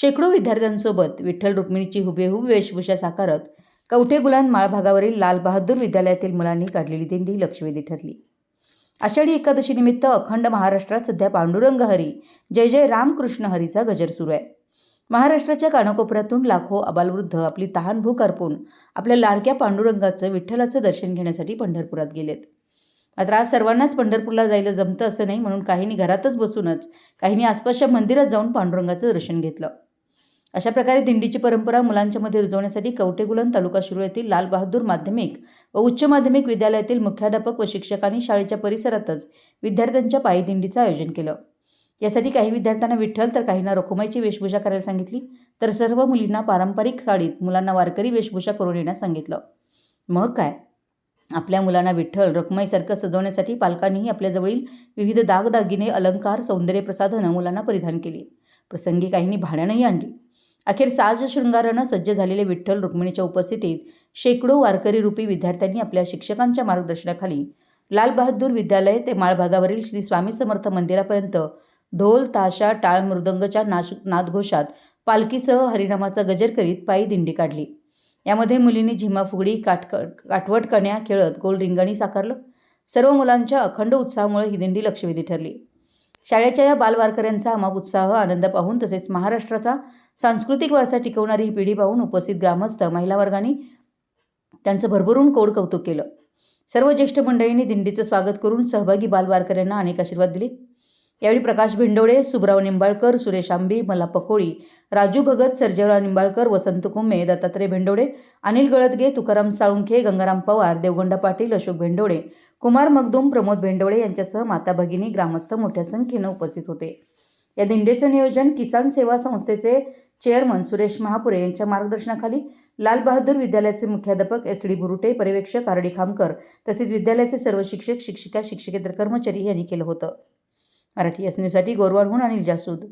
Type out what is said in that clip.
शेकडो विद्यार्थ्यांसोबत विठ्ठल रुक्मिणीची हुबेहूब वेशभूषा साकारत कवठे गुलान माळ भागावरील लाल बहादूर विद्यालयातील मुलांनी काढलेली दिंडी लक्षवेधी ठरली. आषाढी एकादशीनिमित्त अखंड महाराष्ट्रात सध्या पांडुरंग हरी जय जय रामकृष्ण हरीचा गजर सुरू आहे. महाराष्ट्राच्या कानाकोपऱ्यातून लाखो अबालवृद्ध आपली तहान भूक अर्पून आपल्या लाडक्या पांडुरंगाचं विठ्ठलाचं दर्शन घेण्यासाठी पंढरपुरात गेलेत. मात्र आज सर्वांनाच पंढरपूरला जायला जमतं असं नाही म्हणून काहींनी घरातच बसूनच काहींनी आसपासच्या मंदिरात जाऊन पांडुरंगाचं दर्शन घेतलं. अशा प्रकारे दिंडीची परंपरा मुलांच्या मध्ये रुजवण्यासाठी कवटेगुलन तालुका शिरूळ येथील लालबहादूर माध्यमिक व उच्च माध्यमिक विद्यालयातील मुख्याध्यापक व शिक्षकांनी शाळेच्या परिसरातच विद्यार्थ्यांच्या पायी दिंडीचं आयोजन केलं. यासाठी काही विद्यार्थ्यांना विठ्ठल तर काहींना रखुमाईची वेशभूषा करायला सांगितली. तर सर्व मुलींना पारंपरिक साडीत मुलांना वारकरी वेशभूषा करून येण्यास सांगितलं. मग काय? आपल्या मुलांना विठ्ठल रखुमाईसारखं सजवण्यासाठी पालकांनीही आपल्याजवळील विविध दागदागिने अलंकार सौंदर्य प्रसाधनं मुलांना परिधान केली. प्रसंगी काहींनी भाड्यानंही आणली. अखेर साज शृंगारानं सज्ज झालेले विठ्ठल रुक्मिणीच्या उपस्थितीत शेकडो वारकरी रूपी विद्यार्थ्यांनी आपल्या शिक्षकांच्या मार्गदर्शनाखाली लालबहादूर विद्यालय ते माळभागावरील श्री स्वामी समर्थ मंदिरापर्यंत ढोल ताशा टाळ मृदंगच्या नाश नादघोषात पालखीसह हरिनामाचा गजर करीत पायी दिंडी काढली. यामध्ये मुलींनी झिमा फुगडी काटक काठवट कण्या खेळत गोल रिंगणी साकारलं. सर्व मुलांच्या अखंड उत्साहामुळे ही दिंडी लक्षवेधी ठरली. शाळेच्या या बालवारकऱ्यांचा अमाप उत्साह आनंद पाहून तसेच महाराष्ट्राचा सांस्कृतिक वारसा टिकवणारी ही पिढी पाहून उपस्थित ग्रामस्थ महिला वर्गाने त्यांचं भरभरून कोड कौतुक केलं. सर्व ज्येष्ठ मंडळींनी दिंडीचं स्वागत करून सहभागी बालवारकऱ्यांना अनेक आशीर्वाद दिले. यावेळी प्रकाश भेंडोळे सुब्राव निंबाळकर सुरेश आंबी मला पकोळी राजू भगत सर्जेराव निंबाळकर वसंत कुंभे दत्तात्रय भेंडोळे अनिल गळदगे तुकाराम साळुंखे गंगाराम पवार देवगोंडा पाटील अशोक भेंडोळे कुमार मगदूम प्रमोद भेंडोळे यांच्यासह माता भगिनी ग्रामस्थ मोठ्या संख्येनं उपस्थित होते. या दिंडीचं नियोजन किसान सेवा संस्थेचे चेअरमन सुरेश महापुरे यांच्या मार्गदर्शनाखाली लाल बहादूर विद्यालयाचे मुख्याध्यापक एस डी बुरुटे पर्यवेक्षक आर डी खामकर तसेच विद्यालयाचे सर्व शिक्षक शिक्षिका शिक्षकेतर कर्मचारी यांनी केलं होतं. मराठी एस न्यूजसाठी गोरवाडहून अनिल जासूद.